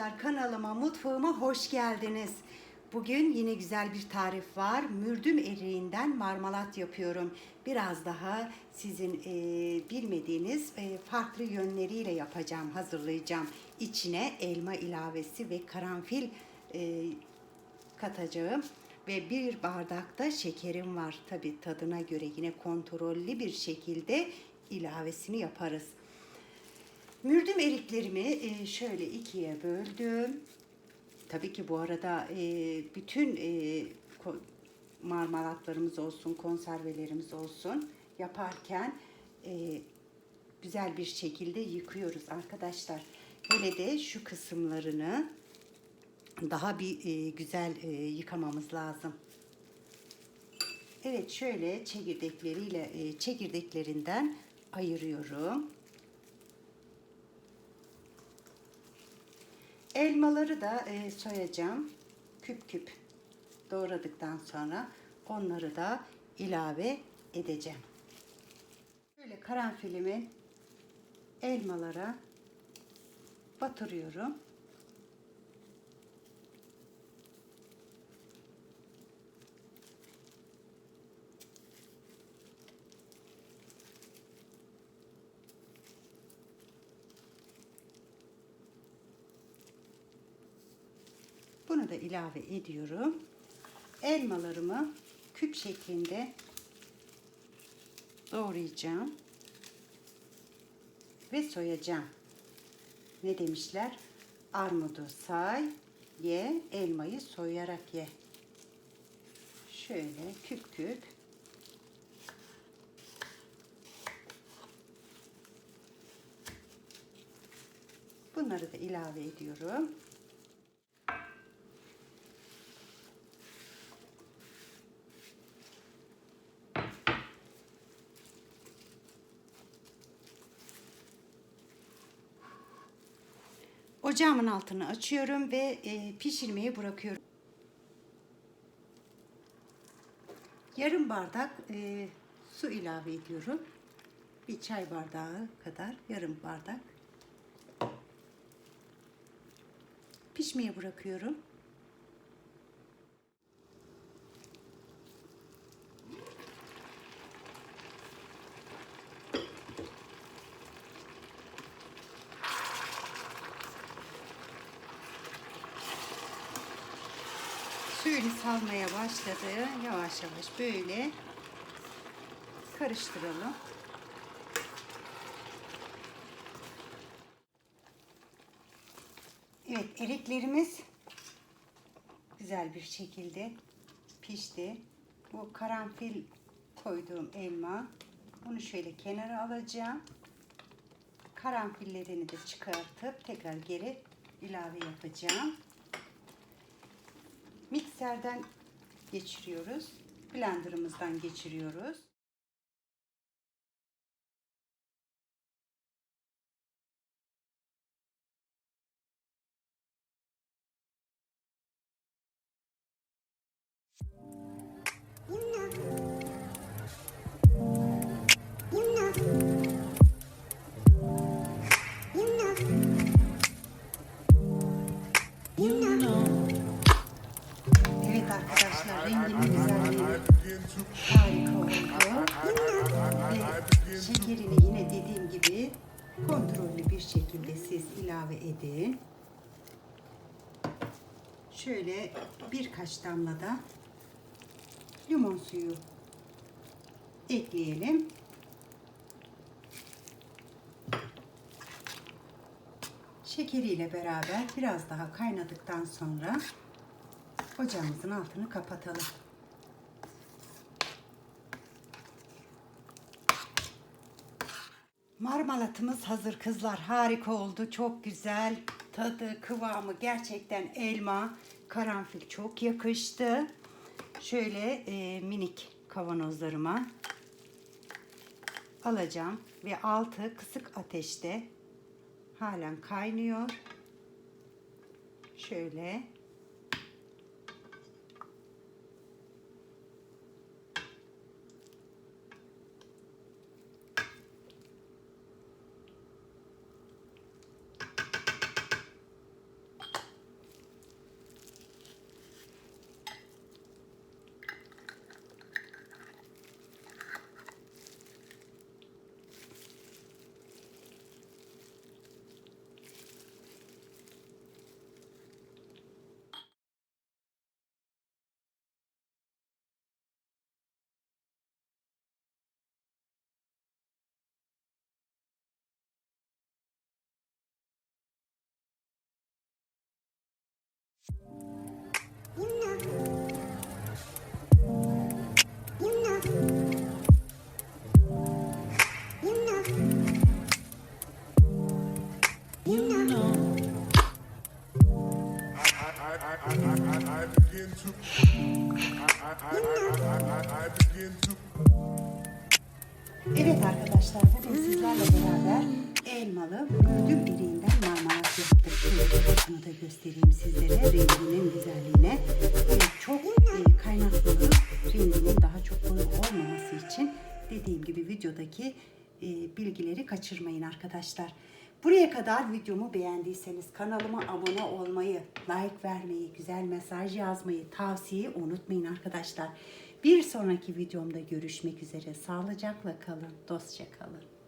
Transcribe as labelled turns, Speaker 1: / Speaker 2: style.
Speaker 1: arkadaşlar kanalıma mutfağıma hoş geldiniz. Bugün yine güzel bir tarif var. Mürdüm eriğinden marmalat yapıyorum. Biraz daha sizin e, bilmediğiniz e, farklı yönleriyle yapacağım, hazırlayacağım. İçine elma ilavesi ve karanfil e, katacağım. Ve bir bardakta şekerim var. Tabi tadına göre yine kontrollü bir şekilde ilavesini yaparız. Mürdüm eriklerimi e, şöyle ikiye böldüm. Tabii ki bu arada e, bütün e, marmalatlarımız olsun, konservelerimiz olsun yaparken güzel bir şekilde yıkıyoruz arkadaşlar. Hele de şu kısımlarını daha bir güzel yıkamamız lazım. Evet şöyle çekirdekleriyle çekirdeklerinden ayırıyorum. Elmaları da e, soyacağım. Küp küp doğradıktan sonra onları da ilave edeceğim. Böyle karanfilimi elmalara batırıyorum. Da ilave ediyorum. Elmalarımı küp şeklinde doğrayacağım. Ve soyacağım. Ne demişler? Armudu say, ye, elmayı soyarak ye. Şöyle küp küp Bunları da ilave ediyorum. Ocağımın altını açıyorum ve e, pişirmeye bırakıyorum. Yarım bardak e, su ilave ediyorum. Bir çay bardağı kadar yarım bardak. Pişmeye bırakıyorum. Suyunu salmaya başladı. Yavaş yavaş böyle karıştıralım. Evet eriklerimiz güzel bir şekilde pişti. Bu karanfil koyduğum elma. Bunu şöyle kenara alacağım. Karanfillerini de çıkartıp tekrar geri ilave yapacağım. Mikserden geçiriyoruz. Blenderımızdan geçiriyoruz. Yine dediğim gibi kontrollü bir şekilde siz ilave edin. Şöyle birkaç damla da limon suyu ekleyelim. Şekeriyle beraber biraz daha kaynadıktan sonra ocağımızın altını kapatalım. Marmalatımız hazır kızlar. Harika oldu. Çok güzel. Tadı, kıvamı gerçekten elma, karanfil çok yakıştı. Şöyle e, minik kavanozlarıma alacağım ve altı kısık ateşte halen kaynıyor. Şöyle Evet arkadaşlar bugün sizlerle beraber elmalı ödül biriğinden marmalat yaptık. Bunu da göstereyim sizlere renginin güzelliğine ve çok e, kaynaklı renginin daha çok koyu olmaması için dediğim gibi videodaki e, bilgileri kaçırmayın arkadaşlar. Buraya kadar videomu beğendiyseniz kanalıma abone olmayı, like vermeyi, güzel mesaj yazmayı, tavsiyeyi unutmayın arkadaşlar. Bir sonraki videomda görüşmek üzere. Sağlıcakla kalın, dostça kalın.